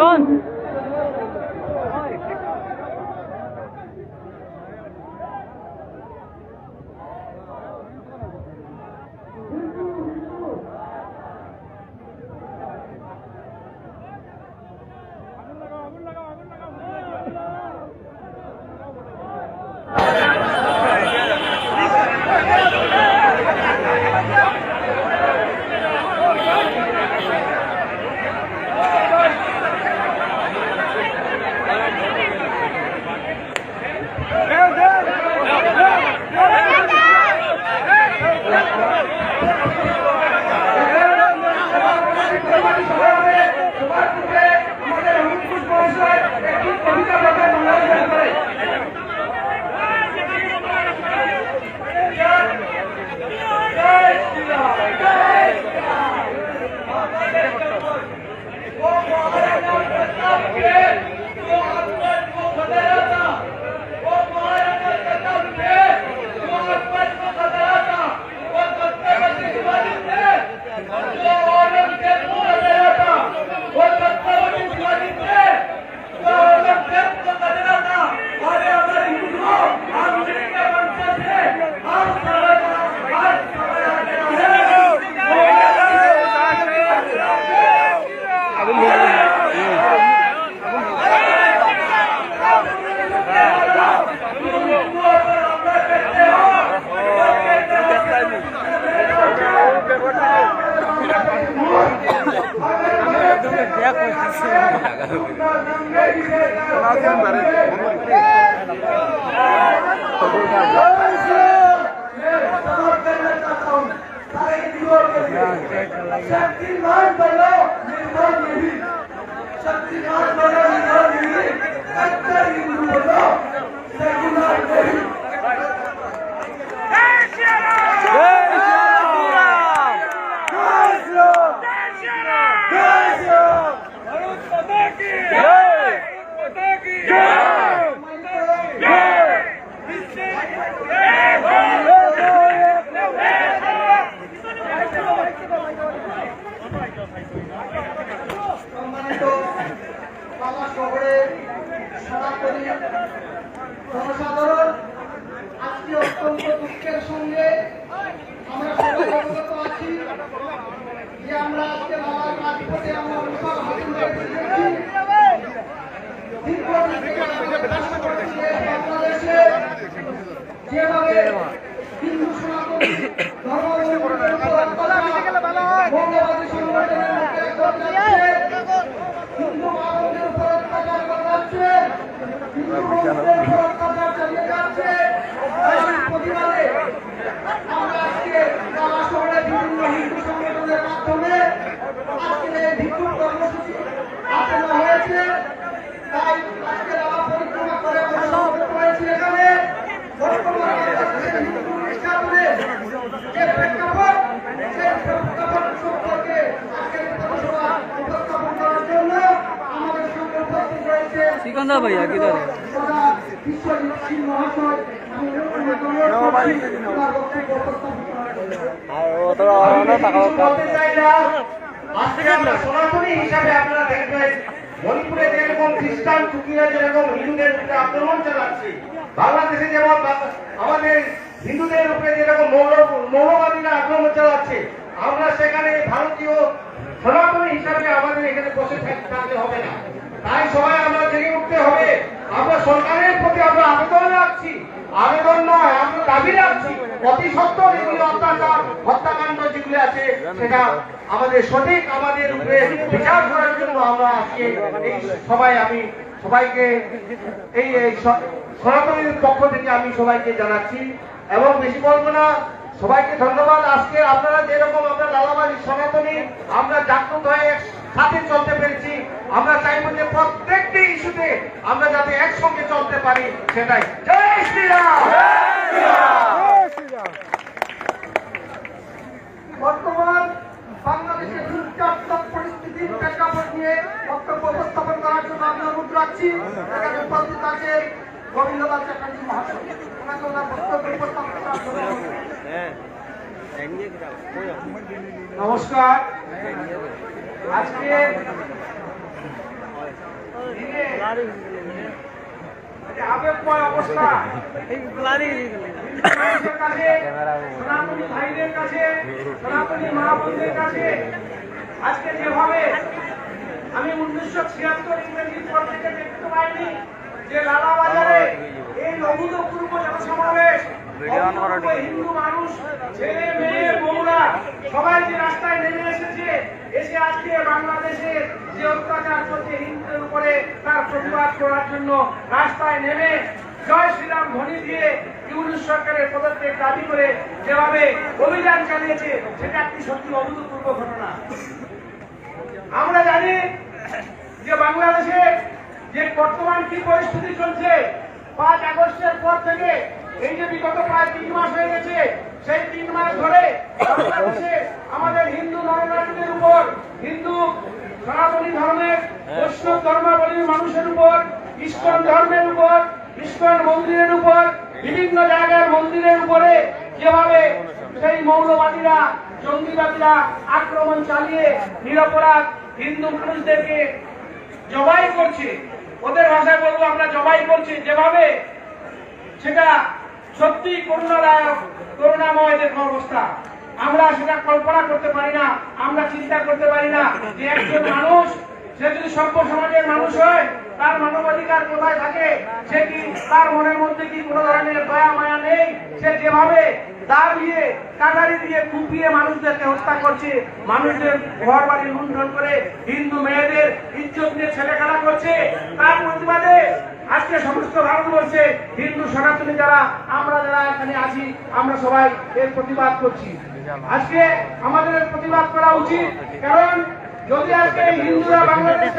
Run! Shaktimaan Yeah. যেভাবে হিন্দু সনাতন অত্যাচার, সংগঠনের যাচ্ছে, হিন্দু মানবদের উপর অত্যাচার করা হচ্ছে, হিন্দু বন্ধুদের উপর অত্যাচার চালিয়ে যাচ্ছে, প্রতিবাদে আমরা আজকে ঢাকা শহরে বিভিন্ন হিন্দু সংগঠনের মাধ্যমে আজকের এই বিক্ষোভ কর্মসূচি হাতে নেওয়া হয়েছে তাই আজকে ঢাকা পরিক্রমা করে আমরা সমবেত হয়েছি এখানে বর্তমানে বাংলাদেশের হিন্দু নির্যাতনের যে প্রেক্ষাপট সেই প্রেক্ষাপট সম্পর্কে আজকের এই পথসভা উপস্থাপন করার জন্য আমাদের সঙ্গে উপস্থিত রয়েছে সিকান্দা ভাইয়া কিধর সদা বিশ্বজিৎ সিং মহাশয় আমি অনুরোধ করছি ওনার বক্তব্য উপস্থাপন করার জন্য। কিছু বলতে চাই না। আজকে আমরা সনাতনী হিসাবে আপনারা দেখবেন মণিপুরে যেরকম খ্রিস্টান টুকিরা যেরকম আক্রমণ চালাচ্ছে বাংলাদেশে যেমন আমাদের হিন্দুদের উপরে যেরকম মৌল- মৌলবাদীরা আক্রমণ চালাচ্ছে আমরা সেখানে ভারতীয় সনাতনী হিসাবে আমাদের এখানে বসে থাক- থাকলে হবে না। তাই সবাই আমরা জেগে উঠতে হবে। আমরা সরকারের প্রতি আমরা আবেদন রাখছি। আবেদন নয়, আমরা দাবি রাখছি। অতি সত্তর এগুলি অত্যাচার, হত্যাকাণ্ড যেগুলি আছে, সেটা আমাদের সঠিক, আমাদের উপরে বিচার করার জন্য আমরা আজকে এই সবাই আমি সবাইকে এই সনাতনীর পক্ষ থেকে আমি সবাইকে জানাচ্ছি। এবং বেশি বলব না সবাইকে ধন্যবাদ। আজকে আপনারা যেরকম আমরা লালাবাড়ি সনাতনী আমরা জাগ্রত হয়ে সাথে চলতে পেরেছি। আমরা চাইব যে প্রত্যেকটি ইস্যুতে আমরা যাতে একসঙ্গে চলতে পারি সেটাই। জয় শ্রীরাম! বর্তমান বাংলাদেশের দুর্যাত্মক পরিস্থিতির প্রেক্ষাপট নিয়ে বক্তব্য উপস্থাপন করার জন্য আমরা অনুরোধ রাখছি। উপস্থিত আছে গোবিন্দলাল চ্যাটার্জি নমস্কার। আজকে আবেগময় অবস্থা। সনাতনী ভাইদের আজকে যেভাবে আমি উনিশশো ছিয়াত্তর ইংরেজির পর থেকে দেখতে পাইনি যে লালা বাজারে এই অভূতপূর্ব জনসমাবেশ অভূতপূর্ব হিন্দু মানুষ ছেলে মেয়ে বউরা সবাই যে রাস্তায় নেমে এসেছে এসে আজকে বাংলাদেশের যে অত্যাচার চলছে হিন্দুদের উপরে তার প্রতিবাদ করার জন্য রাস্তায় নেমে জয় শ্রীরাম ধ্বনি দিয়ে ইউনিশ সরকারের পদত্যাগ দাবি করে যেভাবে অভিযান চালিয়েছে সেটা একটি সত্যি অভূতপূর্ব ঘটনা। আমরা জানি যে বাংলাদেশে যে বর্তমান কি পরিস্থিতি চলছে, পাঁচ আগস্টের পর থেকে, এই যে বিগত প্রায় তিন মাস হয়ে গেছে, সেই তিন মাস ধরে আমাদের হিন্দু নরনারীদের উপর, হিন্দু সনাতনী ধর্মের বৈষ্ণব ধর্মাবলীর মানুষের উপর ইস্কন ধর্মের উপর ইস্কন মন্দিরের উপর, বিভিন্ন জায়গার মন্দিরের উপরে যেভাবে সেই মৌলবাদীরা, জঙ্গিবাদীরা আক্রমণ চালিয়ে নিরপরাধ হিন্দু মানুষদেরকে জবাই করছে ওদের ভাষায় বলব, আমরা জবাই করছি যেভাবে। সেটা সত্যি করুণাদায়ক, করুণাময় দেখো অবস্থা আমরা সেটা কল্পনা করতে পারি না, আমরা চিন্তা করতে পারি না যে একজন মানুষ, সে যদি সভ্য সমাজের মানুষ হয়, তার মানবাধিকার কোথায় থাকে? সে কি, তার মনের মধ্যে কি কোনো ধরনের দয়া, মায়া নেই? সে যেভাবে দিয়ে কাটারি দিয়ে কুপিয়ে মানুষদেরকে হত্যা করছে। মানুষদের ঘর বাড়ি লুণ্ঠন করে হিন্দু মেয়েদের ইজ্জত নিয়ে ছেলে খেলা করছে। তার প্রতিবাদে আজকে সমস্ত ভারতবর্ষে হিন্দু সনাতনী যারা, আমরা যারা এখানে আছি, আমরা সবাই এর প্রতিবাদ করছি। আজকে আমাদের প্রতিবাদ করা উচিত। কারণ যদি আজকে হিন্দুরা বাংলাদেশ